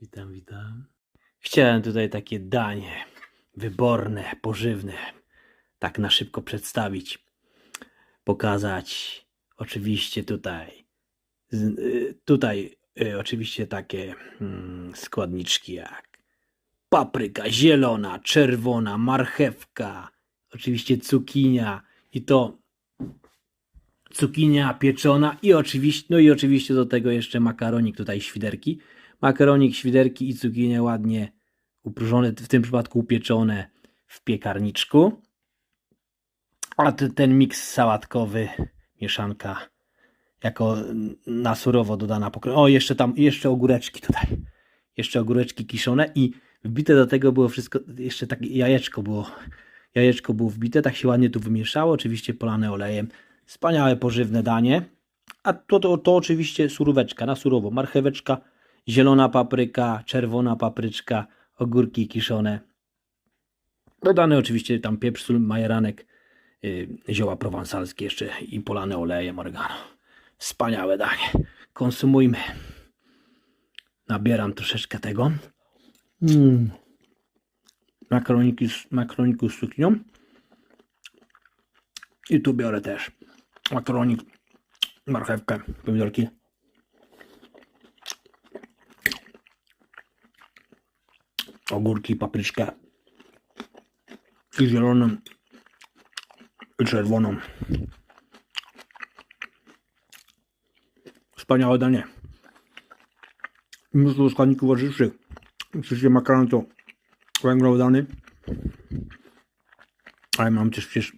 Witam, witam. Chciałem tutaj takie danie wyborne, pożywne, tak na szybko przedstawić, pokazać. Oczywiście tutaj, y, tutaj y, oczywiście takie mm, składniczki jak papryka zielona, czerwona, marchewka, oczywiście cukinia i to cukinia pieczona i oczywiście, no i oczywiście do tego jeszcze makaronik tutaj świderki. Makaronik, świderki i cukinie ładnie upróżone, w tym przypadku upieczone w piekarniczku. A te- ten miks sałatkowy, mieszanka jako na surowo dodana pokro... O, jeszcze tam, jeszcze ogóreczki tutaj. Jeszcze ogóreczki kiszone i wbite do tego było wszystko, jeszcze takie jajeczko było. Jajeczko było wbite, tak się ładnie tu wymieszało, oczywiście polane olejem. Wspaniałe, pożywne danie. A to, to, to oczywiście suróweczka, na surowo. Marcheweczka, zielona papryka, czerwona papryczka, ogórki kiszone. Dodane oczywiście tam pieprz, sól, majeranek, yy, zioła prowansalskie jeszcze i polane olejem, oregano. Wspaniałe danie. Konsumujmy. Nabieram troszeczkę tego. Mm. Makaroniki makaroniku z. I tu biorę też makaronik, marchewkę, pomidorki. Ogórki, papryczkę. I zieloną, i czerwoną. Wspaniałe danie. Mnóstwo składników odżywczych. Oczywiście makaron to węglowodany. Ale mam też przecież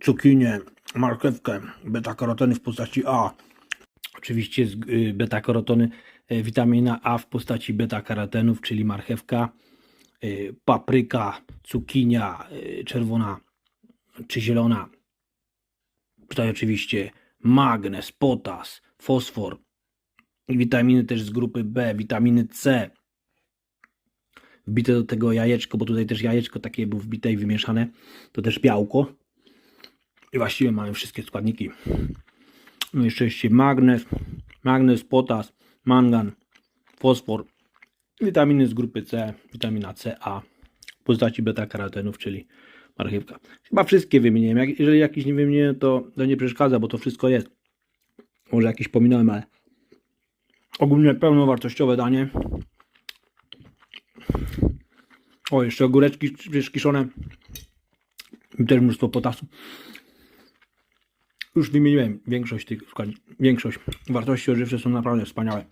cukinię, marchewkę, beta-karoteny w postaci A. Oczywiście y, beta-karotony, witamina A w postaci beta-karotenów, czyli marchewka, y, papryka, cukinia y, czerwona czy zielona. Tutaj oczywiście magnez, potas, fosfor i witaminy też z grupy B, witaminy C. Wbite do tego jajeczko, bo tutaj też jajeczko takie było wbite i wymieszane. To też białko. I właściwie mamy wszystkie składniki. No jeszcze jest magnez, magnez, potas, mangan, fosfor, witaminy z grupy C, witamina C, A, w postaci beta-karotenów, czyli marchewka. Chyba wszystkie wymieniłem. Jak, jeżeli jakiś nie wymieniłem, to, to nie przeszkadza, bo to wszystko jest. Może jakiś pominąłem, ale ogólnie pełnowartościowe danie. O, jeszcze ogóreczki przecież kiszone. Też mnóstwo potasu. Już wymieniłem większość tych. Większość wartości odżywcze są naprawdę wspaniałe.